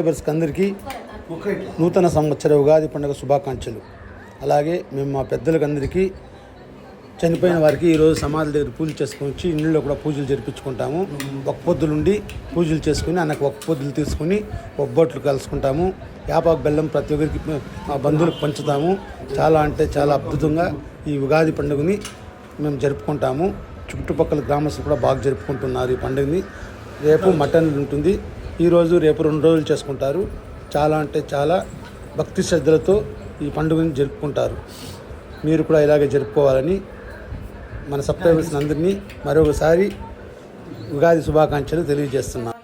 సబ్స్క్రైబర్స్కి అందరికీ నూతన సంవత్సర ఉగాది పండుగ శుభాకాంక్షలు. అలాగే మేము మా పెద్దలకు అందరికీ చనిపోయిన వారికి ఈరోజు సమాధుల దగ్గర పూజలు చేసుకొని వచ్చి ఇళ్ళలో కూడా పూజలు జరిపించుకుంటాము. ఒక పొద్దులుండి పూజలు చేసుకుని అన్నకు ఒక పొద్దులు తీసుకుని ఒబ్బొట్లు కలుసుకుంటాము. యాపాకు బెల్లం ప్రతి ఒక్కరికి మా బంధువులకు పంచుతాము. చాలా అంటే చాలా అద్భుతంగా ఈ ఉగాది పండుగని మేము జరుపుకుంటాము. చుట్టుపక్కల గ్రామస్తులు కూడా బాగా జరుపుకుంటున్నారు ఈ పండుగని. రేపు మటన్ ఉంటుంది. ఈరోజు రేపు రెండు రోజులు చేసుకుంటారు. చాలా అంటే చాలా భక్తి శ్రద్ధలతో ఈ పండుగని జరుపుకుంటారు. మీరు కూడా ఇలాగే జరుపుకోవాలని మన సబ్స్క్రైబర్స్ అందరినీ మరొకసారి ఉగాది శుభాకాంక్షలు తెలియజేస్తున్నాం.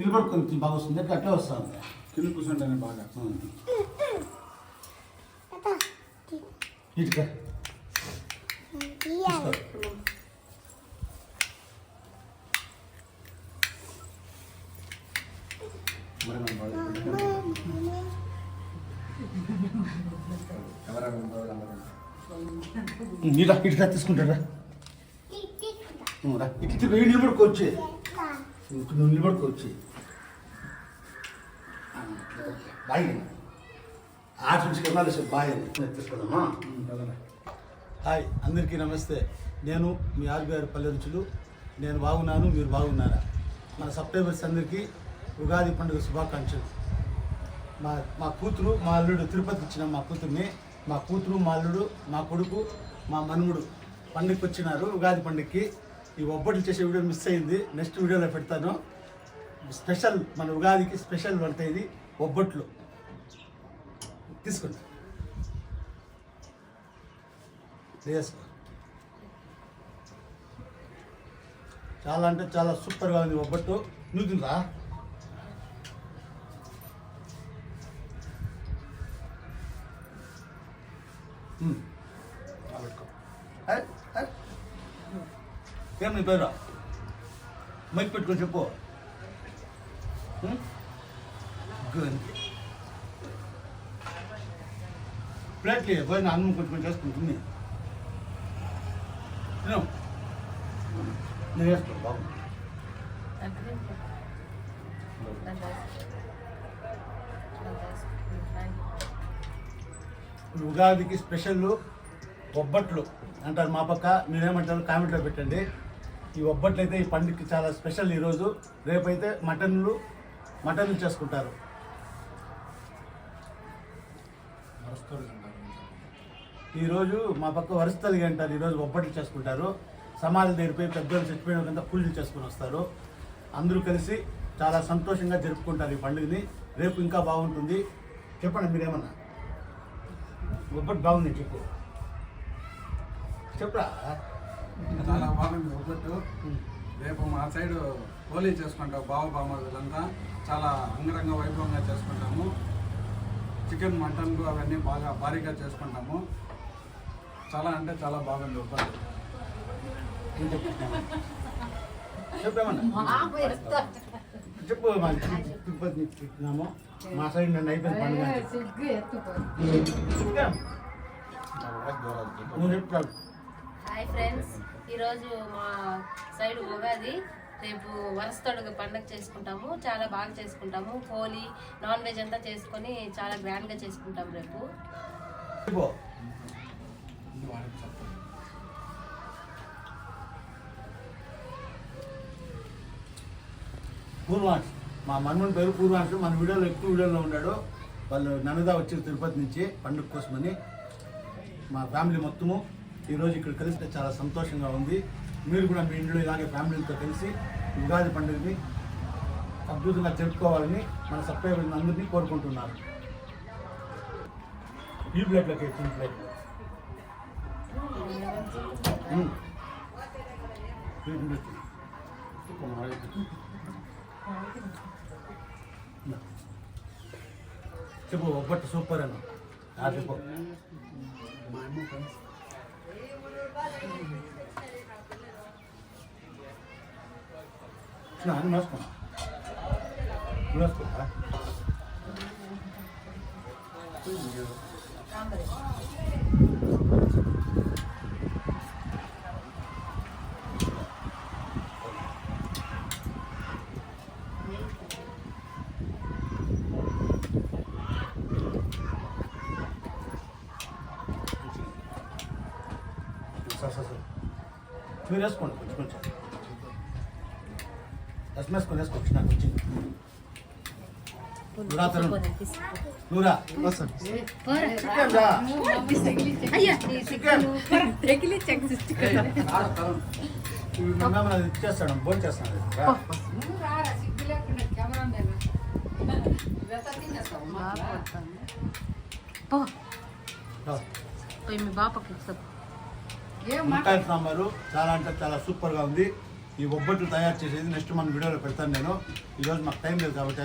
నిలబడుకొని బాగా వస్తుంది. అట్లా వస్తుంది కింద కూర్చుంటానే బాగా. ఇటుక మరి మనం బాగా కెమెరా నీరా ఇటుక తీసుకుంటారా రా ఇటు తిరిగి నిలబడుకోవచ్చు. నువ్వు నిలబడుకోవచ్చు. బాయ్ కెమెరాలు సార్ బాయ్ తీసుకుందామా హాయ్ అందరికీ నమస్తే. నేను మీ ఆర్బీఆర్ పల్లె రుచులు. నేను బాగున్నాను మీరు బాగున్నారా? మన సబ్స్క్రైబర్స్ అందరికీ ఉగాది పండుగ శుభాకాంక్షలు. మా మా కూతురు మా అల్లుడు తిరుపతి ఇచ్చిన మా కూతుర్ని మా కూతురు మా అల్లుడు మా కొడుకు మా మనుముడు పండుగకి వచ్చినారు ఉగాది పండుగకి ఈ ఒబ్బట్లు చేసే వీడియో మిస్ అయింది. నెక్స్ట్ వీడియోలో పెడతాను. స్పెషల్ మన ఉగాదికి స్పెషల్ పడతాయి ఇది ఒబ్బట్లు. తీసుకోండి. చేసుకో చాలా అంటే చాలా సూపర్గా ఉంది ఒబ్బట్టు. నువ్వు తినరా? నీ పేరు? మైక్ పెట్టుకొని చెప్పు. ఉమ్? గుడ్. ప్లేట్లు పోయిన అన్నం కొంచెం చేసుకుంటుంది నేను వేసుకో బాబు ఉగాదికి స్పెషల్ బొబ్బట్లు. అంటారు మా పక్క మీరేమంటారు? కామెంట్లో పెట్టండి. ఈ ఒబ్బట్లు అయితే ఈ పండుగకి చాలా స్పెషల్ ఈరోజు. రేపైతే మటన్లు మటన్లు చేసుకుంటారు. ఈరోజు మా పక్క వరుసతలిగి అంటారు. ఈరోజు ఒబ్బట్లు చేసుకుంటారు. సమాధి దగ్గరిపోయి పెద్దలు చచ్చిపోయిన వాళ్ళంతా పూజలు చేసుకుని వస్తారు. అందరూ కలిసి చాలా సంతోషంగా జరుపుకుంటారు ఈ పండుగని. రేపు ఇంకా బాగుంటుంది. చెప్పండి మీరేమన్నా? ఒబ్బటి బాగుంది చెప్పు. చెప్పరా? చాలా బాగుంది ఒకటి రేపు మా సైడ్ హోలీ చేసుకుంటాం బావ బామ్మలంతా చాలా అంగరంగ వైభవంగా చేసుకుంటాము. చికెన్ మటన్లు అవన్నీ బాగా భారీగా చేసుకుంటాము. చాలా అంటే చాలా బాగుంది నేను చెప్పు తిరుపతి చెప్తున్నాము మా సైడ్ నన్ను అయిపోయింది పండుగ. నువ్వు చెప్తావు హాయ్ ఫ్రెండ్స్ ఈరోజు మా సైడ్ ఉగాది. రేపు వరసతడుగు పండగ చేసుకుంటాము. చాలా బాగా చేసుకుంటాము. హోలీ నాన్ వెజ్ అంతా చేసుకొని చాలా గ్రాండ్గా చేసుకుంటాం రేపు. చెప్పు. పూర్వాంశ్ మా మన్మన్ పేరు పూర్వాంశ్ మన వీడియోలో ఎక్కువ వీడియోలో ఉన్నాడు. వాళ్ళు నన్నదా వచ్చారు తిరుపతి నుంచి పండుగ కోసమని. మా ఫ్యామిలీ మొత్తము. ఈరోజు ఇక్కడ కలిస్తే చాలా సంతోషంగా ఉంది. మీరు కూడా మీ ఇంట్లో ఇలాగే ఫ్యామిలీతో కలిసి ఉగాది పండుగని అద్భుతంగా జరుపుకోవాలని మన సబ్స్క్రైబర్స్ అందరినీ కోరుకుంటున్నారు. ఈ ప్లేట్లోకి వచ్చిన ప్లేట్. చెప్పు ఒబ్బట్టు సూపర్ అన్న. చెప్పు. ನಾನು ನರ್ಸ್ಕೊ ನರ್ಸ್ಕೊಳ మీరు వేసుకోండి కొంచెం కొంచెం రసం వేసుకొని వేసుకోవచ్చు నాకు వచ్చింది నూరా తరుణ్ నూరా చికెన్ రా అయ్యా చికెన్ ఆడ తరుణ్. ఇవి మా మామ అది ఇచ్చేస్తాడు భోజనం చేస్తాడు రా. పో రా. పోయి మీ బాపకి చెప్పు వంకాయ సాంబారు చాలా అంటే చాలా సూపర్గా ఉంది. ఈ ఒబ్బట్లు తయారు చేసేది నెక్స్ట్ మన వీడియోలో పెడతాను నేను. ఈరోజు మాకు టైం లేదు కాబట్టి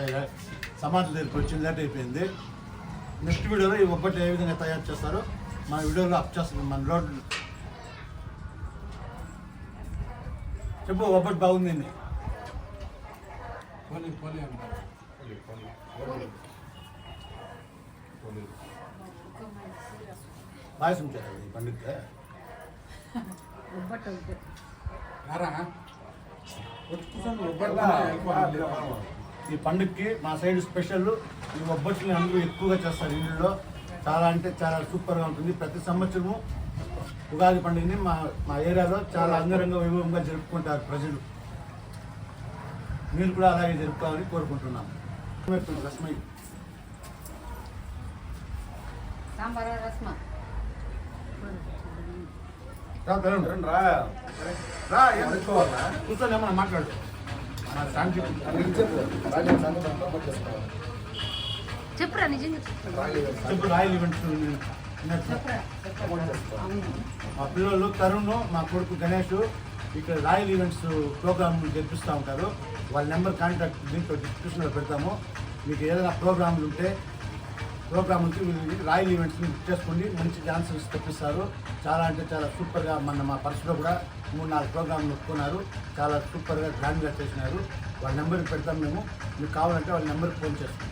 సమాధి దగ్గరికి వచ్చింది లేట్ అయిపోయింది. నెక్స్ట్ వీడియోలో ఈ ఒబ్బట్లు ఏ విధంగా తయారు చేస్తారో మన వీడియోలో అప్ చేస్తాం మన రోడ్ చెప్పు ఒబ్బట్ బాగుంది పాయసం చేయాలి ఈ పండుగ రారా వచ్చి కూర్చోండి, ఒబ్బట్లా వెళ్ళిపోవాలి. ఈ పండుగకి మా సైడ్ స్పెషల్ ఈ ఒబ్బట్లు అందరూ ఎక్కువగా చేస్తారు ఇళ్ళలో. చాలా అంటే చాలా సూపర్గా ఉంటుంది. ప్రతి సంవత్సరము ఉగాది పండుగని మా మా ఏరియాలో చాలా అంగరంగ వైభవంగా జరుపుకుంటారు ప్రజలు. మీరు కూడా అలాగే జరుపుకోవాలని కోరుకుంటున్నాం. రస్మై సాంబార్ రస్మా రా, తరుణ్. రా రా, ఏం తెచ్చుకోవాలా? కూర్చొని ఏమన్నా మాట్లాడు. మా శాంతి చెప్పురా నిజంగా చెప్పు. చెప్పు రాయల్ ఈవెంట్స్ మా పిల్లలు తరుణ్ మా కొడుకు గణేష్ ఇక్కడ రాయల్ ఈవెంట్స్ ప్రోగ్రామ్ జరిపిస్తూ ఉంటారు. వాళ్ళ నెంబర్ కాంటాక్ట్ దీంట్లో డిస్క్రిప్షన్లో పెడతాము. మీకు ఏదైనా ప్రోగ్రాంలు ఉంటే ప్రోగ్రామ్కి వీళ్ళు రాయల్ ఈవెంట్స్ని బుక్ చేసుకోండి. మంచి డాన్సర్స్ తెప్పిస్తారు. చాలా అంటే చాలా సూపర్గా మన మా పర్సులో కూడా మూడు నాలుగు ప్రోగ్రాంలు ఒప్పుకున్నారు. చాలా సూపర్గా గ్రాండ్గా చేసినారు. వాళ్ళ నెంబర్కి పెడతాం మేము. మీకు కావాలంటే వాళ్ళ నెంబర్కి ఫోన్ చేస్తాం.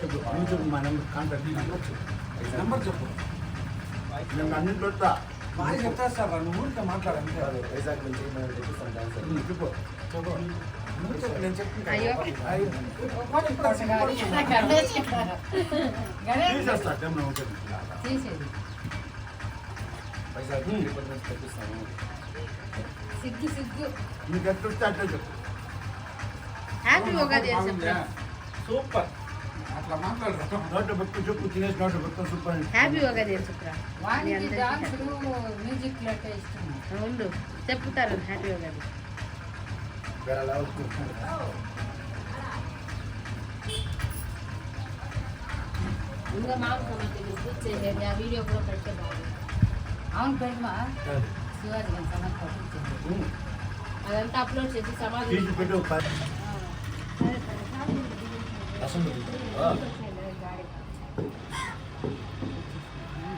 చెప్పు నుంచి మా నెంబర్ కాంటాక్ట్ నెంబర్ చెప్పు. నేను అన్నింటి పెడతా బాగా చెప్తారు నువ్వు ఊరికే మాట్లాడండి చెప్పు. నువ్వు చెప్పు. నేను సిగ్గు సిగ్గు. మీకు ఎట్లా అట్లా చెప్పు హ్యాపీ ఉగాది అని చెప్పురా సూపర్. అట్లా మాట్లాడరు నోట్లో పెట్టుకుని చెప్పు తినేసి నోట్లో పెట్టుకుని సూపర్ అని హ్యాపీ. ఉగాది చెప్పురా మ్యూజిక్ హ్యాపీ. చెప్పుతారు హ్యాపీ ఉగాది ఇంకా మామూలు పూజ చేసేది ఆ వీడియో కూడా పెడితే బాగుంది అవును పెడమా శివాజీ గారి అదంతా అప్లోడ్ చేసి సమాధి పెట్టి.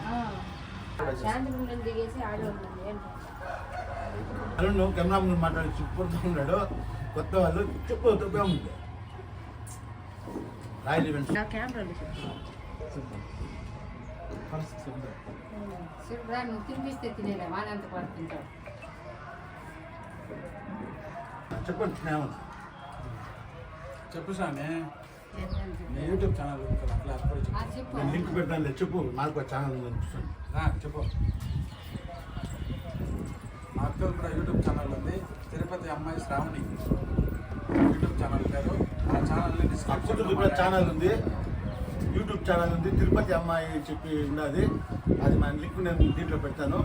ఆ, శాంతిపురం దిగేసి ఆడ ఉంటుంది ఏంటి అరుణ్ కెమెరా ముందు మాట్లాడి చెప్పుకుంటూ ఉన్నాడు కొత్త వాళ్ళు చెప్పు తప్పే ఉంది. రాయల్ ఈవెంట్స్ నా కెమెరాలో చెప్పు శివరా నువ్వు తినిపిస్తే తినేలే వానంత పాటు తింటాడు. చెప్పండి స్నేహం చెప్పు నీ యూట్యూబ్ ఛానల్ అట్లా లింక్ పెట్టాను చెప్పు. మాకు ఛానల్ రా, చెప్పు. యూట్యూబ్ ఛానల్ ఉంది. తిరుపతి అమ్మాయి శ్రావణి యూట్యూబ్ ఛానల్ పేరు. ఆ ఛానల్ని కూతురు కూడా ఛానల్ ఉంది. యూట్యూబ్ ఛానల్ ఉంది. తిరుపతి అమ్మాయి చెప్పి ఉన్నది అది మన లింక్ నేను దీంట్లో పెడతాను.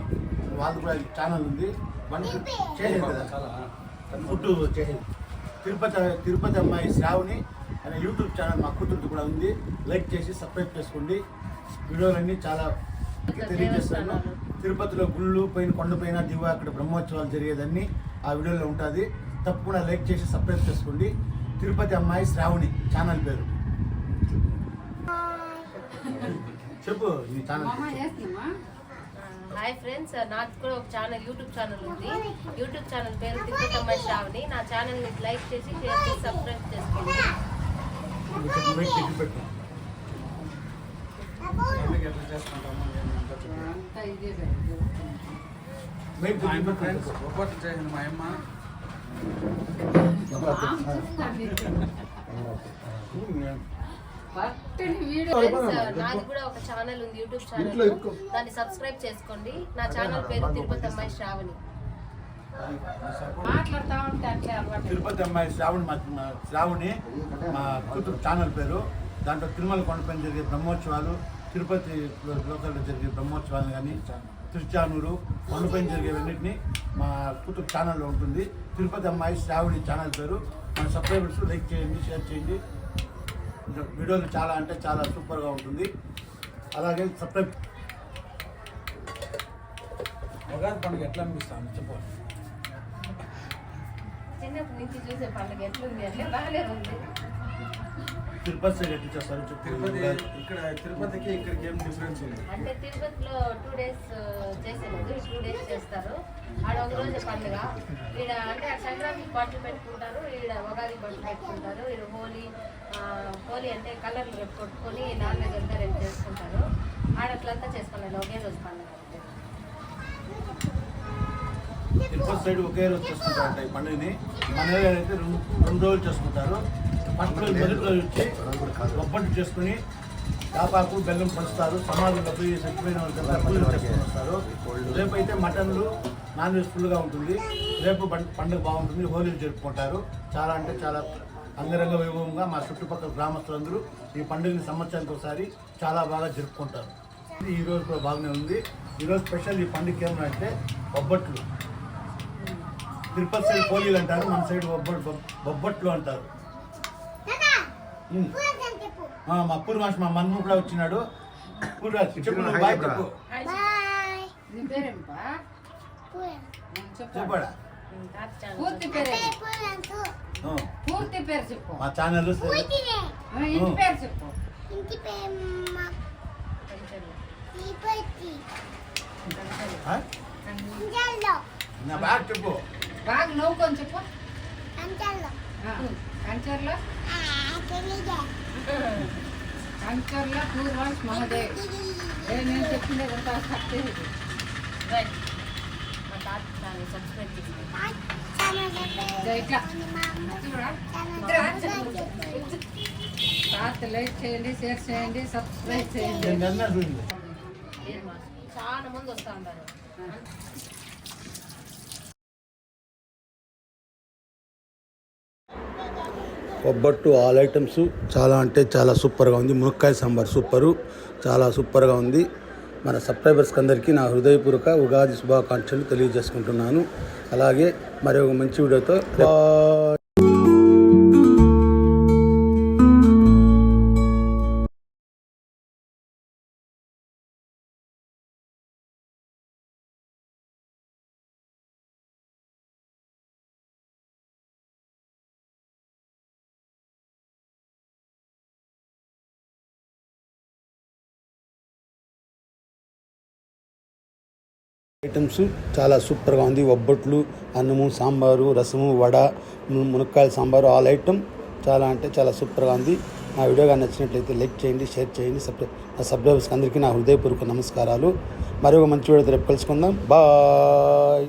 వాళ్ళు కూడా ఛానల్ ఉంది. వన్ చేసేది కదా. చాలా ఫుడ్ చేసేది తిరుపతి తిరుపతి అమ్మాయి శ్రావణి అనే యూట్యూబ్ ఛానల్ మా కూతురుది కూడా ఉంది. లైక్ చేసి సబ్స్క్రైబ్ చేసుకోండి. వీడియోలన్నీ చాలా తెలియజేస్తాను తిరుపతిలో గుళ్ళు పైన కొండపైన దివ అక్కడ బ్రహ్మోత్సవాలు జరిగేదన్నీ ఆ వీడియోలో ఉంటుంది. తప్పకుండా లైక్ చేసి సబ్స్క్రైబ్ చేసుకోండి. తిరుపతి అమ్మాయి శ్రావణి ఛానల్ పేరు. చెప్పు నీ ఛానల్ మామ చేస్తున్నామా హాయ్ ఫ్రెండ్స్ నాకు కూడా ఒక ఛానల్ యూట్యూబ్ ఛానల్ ఉంది. యూట్యూబ్ ఛానల్ పేరు తిరుగుతమ్మ శ్రావణి. నా ఛానల్ని లైక్ చేసి షేర్ చేసి సబ్స్క్రైబ్ చేసుకోండి. పెట్టు. మా నాది కూడా ఒక ఛానల్ ఉంది యూట్యూబ్ ఛానల్ దాన్ని సబ్స్క్రైబ్ చేసుకోండి నా ఛానల్ పేరు తిరుపతి అమ్మాయి శ్రావణి తిరుపతి అమ్మాయి శ్రావణి మా మా శ్రావణి మా కూతురు ఛానల్ పేరు. దాంట్లో తిరుమల కొండపైన జరిగే బ్రహ్మోత్సవాలు తిరుపతి లోకల్లో జరిగే బ్రహ్మోత్సవాలు కానీ తిరుచానూరు కొండపైన జరిగేవన్నింటినీ మా కుటుంబ ఛానల్లో ఉంటుంది. తిరుపతి అమ్మాయి శ్రావణి ఛానల్ పేరు. మన సబ్స్క్రైబర్స్ లైక్ చేయండి షేర్ చేయండి. వీడియోలు చాలా అంటే చాలా సూపర్గా ఉంటుంది. అలాగే సబ్స్క్రైబ్ ఉగాది పండుగ ఎట్లా అనిపిస్తాను చెప్పు. చిన్నప్పటి నుంచి చూసే పండుగ ఎట్లుంది అంటే బాగానే ఉంది. తిరుపతి సైడ్ ఎట్లా చేస్తారు తిరుపతి ఇక్కడ తిరుపతికి ఇక్కడికి ఏం డిఫరెన్స్ ఉంది? అంటే తిరుపతిలో టూ డేస్ చేసేది టూ డేస్ చేస్తారు. ఆడ ఒక రోజు పండుగ. ఈడ అంటే ఆ సంక్రాంతికి బట్టలు పెట్టుకుంటారు. ఈడ ఉగాది బట్టలు పెట్టుకుంటారు. ఈడ హోలీ హోలీ అంటే కలర్లు రేపు కొట్టుకొని నాన్ వెజ్ అంతా రేపు చేసుకుంటారు. ఆడట్లంతా చేసుకున్నాను ఒకే రోజు పండుగ. తిరుపతి సైడ్ ఒకే రోజు చేసుకుంటారంట ఈ పండుగని. మన ఏరియాలో అయితే రెండు రెండు రోజులు చేసుకుంటారు. పంటలు మెరుగులో ఇచ్చి రోజు చేసుకుని వేపాకు బెల్లం పంచుతారు. సమాధులు పోయి చచ్చిపోయిన వస్తారు రేపు అయితే మటన్లు నాన్ వెజ్ ఫుల్గా ఉంటుంది. రేపు పండుగ బాగుంటుంది. హోలీలు జరుపుకుంటారు. చాలా అంటే చాలా అంగరంగ వైభవంగా మా చుట్టుపక్కల గ్రామస్తులందరూ ఈ పండుగని సంవత్సరానికి ఒకసారి చాలా బాగా జరుపుకుంటారు. ఈ రోజు కూడా బాగానే ఉంది. ఈరోజు స్పెషల్ ఈ పండుగ ఏమంటే బొబ్బట్లు. తిరుపతి సైడ్ పోలీలు అంటారు. మన సైడ్ బొబ్బట్లు బొబ్బట్లు అంటారు. మా పూర్ మాస్ మా మన్ము కూడా వచ్చినాడు. చెప్పు బాయ్ చెప్పాడా. పూర్తి పేరే పూర్తి పేరు చెప్పు. మా ఛానల్ ఆ, ఇంటి పేరు చెప్పు. ఇంటి పేరు నా బాగా చెప్పు. బాగా నవ్వుకొని చెప్పు. కంచర్లో కంచర్లో పూర్వాంశ్ మహదేవ్ నేను చెప్పిందే కొంత రైట్. మా తాత సబ్స్క్రైబ్ ఇట్లా. తాత లైక్ చేయండి షేర్ చేయండి సబ్స్క్రైబ్ చేయండి. చాలా మంది వస్తూ ఉంటారు కొబ్బట్టు ఆల్ ఐటమ్స్. చాలా అంటే చాలా సూపర్గా ఉంది. మునక్కాయ సాంబార్ సూపరు. చాలా సూపర్గా ఉంది. మన సబ్స్క్రైబర్స్కి అందరికీ నా హృదయపూర్వక ఉగాది శుభాకాంక్షలు తెలియజేసుకుంటున్నాను. అలాగే మరి ఒక మంచి వీడియోతో ఐటమ్స్ చాలా సూపర్గా ఉంది. ఒబ్బట్లు అన్నము సాంబారు రసము వడ మునక్కాయల సాంబారు ఆల్ ఐటమ్ చాలా అంటే చాలా సూపర్గా ఉంది. నా వీడియోగా నచ్చినట్లయితే లైక్ చేయండి షేర్ చేయండి సబ్స్క్రై నా సబ్స్క్రైబర్స్కి అందరికీ నా హృదయపూర్వక నమస్కారాలు. మరి మంచి వీడియో రేపు కలుసుకుందాం. బాయ్!